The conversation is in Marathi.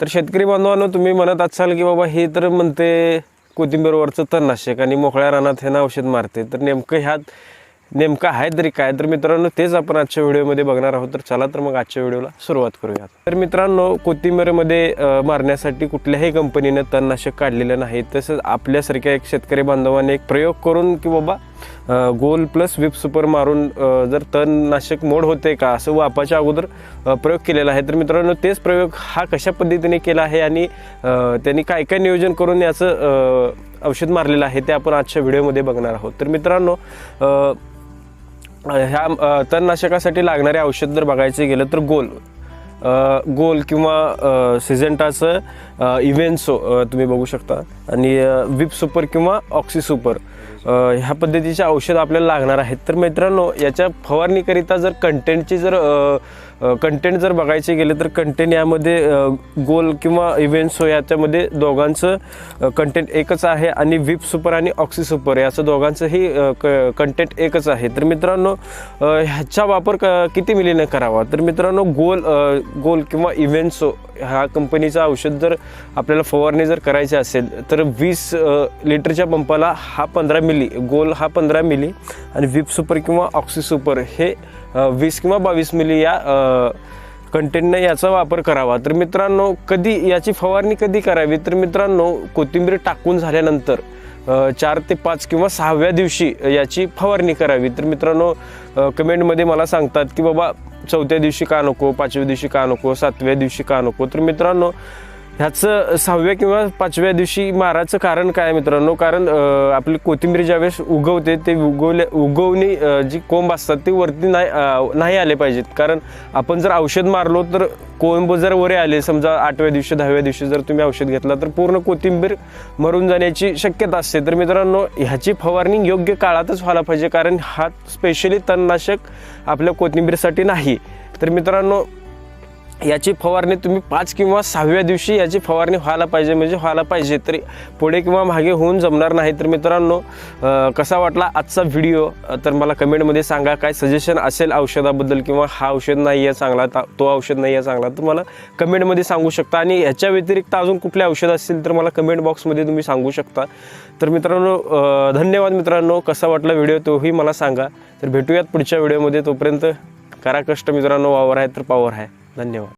तर शेतकरी बांधवांनो तुम्ही म्हणत असाल की बाबा हे तर म्हणते कोथिंबीरवरचं तणनाशक आणि मोकळ्या रानात ह्यानं औषध मारते. तर नेमकं ह्यात नेमकं आहे तरी काय? तर मित्रांनो तेच आपण आजच्या व्हिडिओमध्ये बघणार आहोत. तर चला तर मग आजच्या व्हिडिओला सुरुवात करूयात. तर मित्रांनो कोथिंबीरमध्ये मारण्यासाठी कुठल्याही कंपनीनं तणनाशक काढलेलं नाही. तसंच आपल्यासारख्या एक शेतकरी बांधवाने एक प्रयोग करून की बाबा गोल प्लस विप सुपर मारून जर तणनाशक मोड होते का असं वापाच्या अगोदर प्रयोग केलेला आहे. तर मित्रांनो तेच प्रयोग हा कशा पद्धतीने केला आहे आणि त्यांनी काय काय नियोजन करून याचं औषध मारलेलं आहे ते आपण आजच्या व्हिडिओमध्ये बघणार आहोत. तर मित्रांनो ह्या तणनाशकासाठी लागणारे औषध जर बघायचं गेलं तर गोल. गोल किंवा सिझेंटाचं सिजेंटाचं अ, इव्हेन्सो तुम्ही बघू शकता. आणि विप सुपर किंवा ऑक्सी सुपर ह्या पद्धतीचे औषध आपल्याला लागणार आहेत. तर मित्रांनो याच्या फवारणीकरिता जर कंटेंटची जर कंटेंट जर बघायचे गेले तर कंटेंट यामध्ये गोल किंवा इव्हेंट्सो याच्यामध्ये दोघांचं कंटेंट एकच आहे आणि विप सुपर आणि ऑक्सी सुपर याचं दोघांचंही कंटेंट एकच आहे. तर मित्रांनो ह्याचा वापर क किती मिलीने करावा? तर मित्रांनो गोल गोल किंवा इव्हेंट्सो ह्या कंपनीचं औषध जर आपल्याला फवारणी जर करायची असेल तर वीस लिटरच्या पंपाला हा पंधरा मिली गोल हा पंधरा मिली आणि विप सुपर किंवा ऑक्सी सुपर हे वीस किंवा बावीस मिली या कंटेंटनं याचा वापर करावा. तर मित्रांनो कधी याची फवारणी कधी करावी? तर मित्रांनो कोथिंबीर टाकून झाल्यानंतर चार ते पाच किंवा सहाव्या दिवशी याची फवारणी करावी. तर मित्रांनो कमेंटमध्ये मला सांगतात की बाबा चौथ्या दिवशी का नको? पाचव्या दिवशी का नको? सातव्या दिवशी का नको? तर मित्रांनो ह्याचं सहाव्या किंवा पाचव्या दिवशी मारायचं कारण काय मित्रांनो? कारण आपली कोथिंबीर ज्यावेळेस उगवते ते उगवल्या उगवणी जी कोंब असतात ते वरती नाही नाही आले पाहिजेत. कारण आपण जर औषध मारलो तर कोंब जर वरे आले समजा आठव्या दिवशी दहाव्या दिवशी जर तुम्ही औषध घेतला तर पूर्ण कोथिंबीर मरून जाण्याची शक्यता असते. तर मित्रांनो ह्याची फवारणी योग्य काळातच व्हायला पाहिजे कारण हा स्पेशली तणनाशक आपल्या कोथिंबीरसाठी नाही. तर मित्रांनो याची फवारणी तुम्ही पाच किंवा सहाव्या दिवशी याची फवारणी व्हायला पाहिजे म्हणजे व्हायला पाहिजे. तरी पुढे किंवा मागे होऊन जमणार नाही. तर मित्रांनो कसा वाटला आजचा व्हिडिओ? तर मला कमेंटमध्ये सांगा. काय सजेशन असेल औषधाबद्दल किंवा हा औषध नाही आहे चांगला ता- तो औषध नाही आहे चांगला तर मला कमेंटमध्ये सांगू शकता. आणि ह्याच्या व्यतिरिक्त अजून कुठले औषध असतील तर मला कमेंट बॉक्समध्ये तुम्ही सांगू शकता. तर मित्रांनो धन्यवाद मित्रांनो. कसा वाटला व्हिडिओ तोही मला सांगा. तर भेटूयात पुढच्या व्हिडिओमध्ये. तोपर्यंत करा कष्ट मित्रांनो वावर आहे तर पावर आहे. धन्यवाद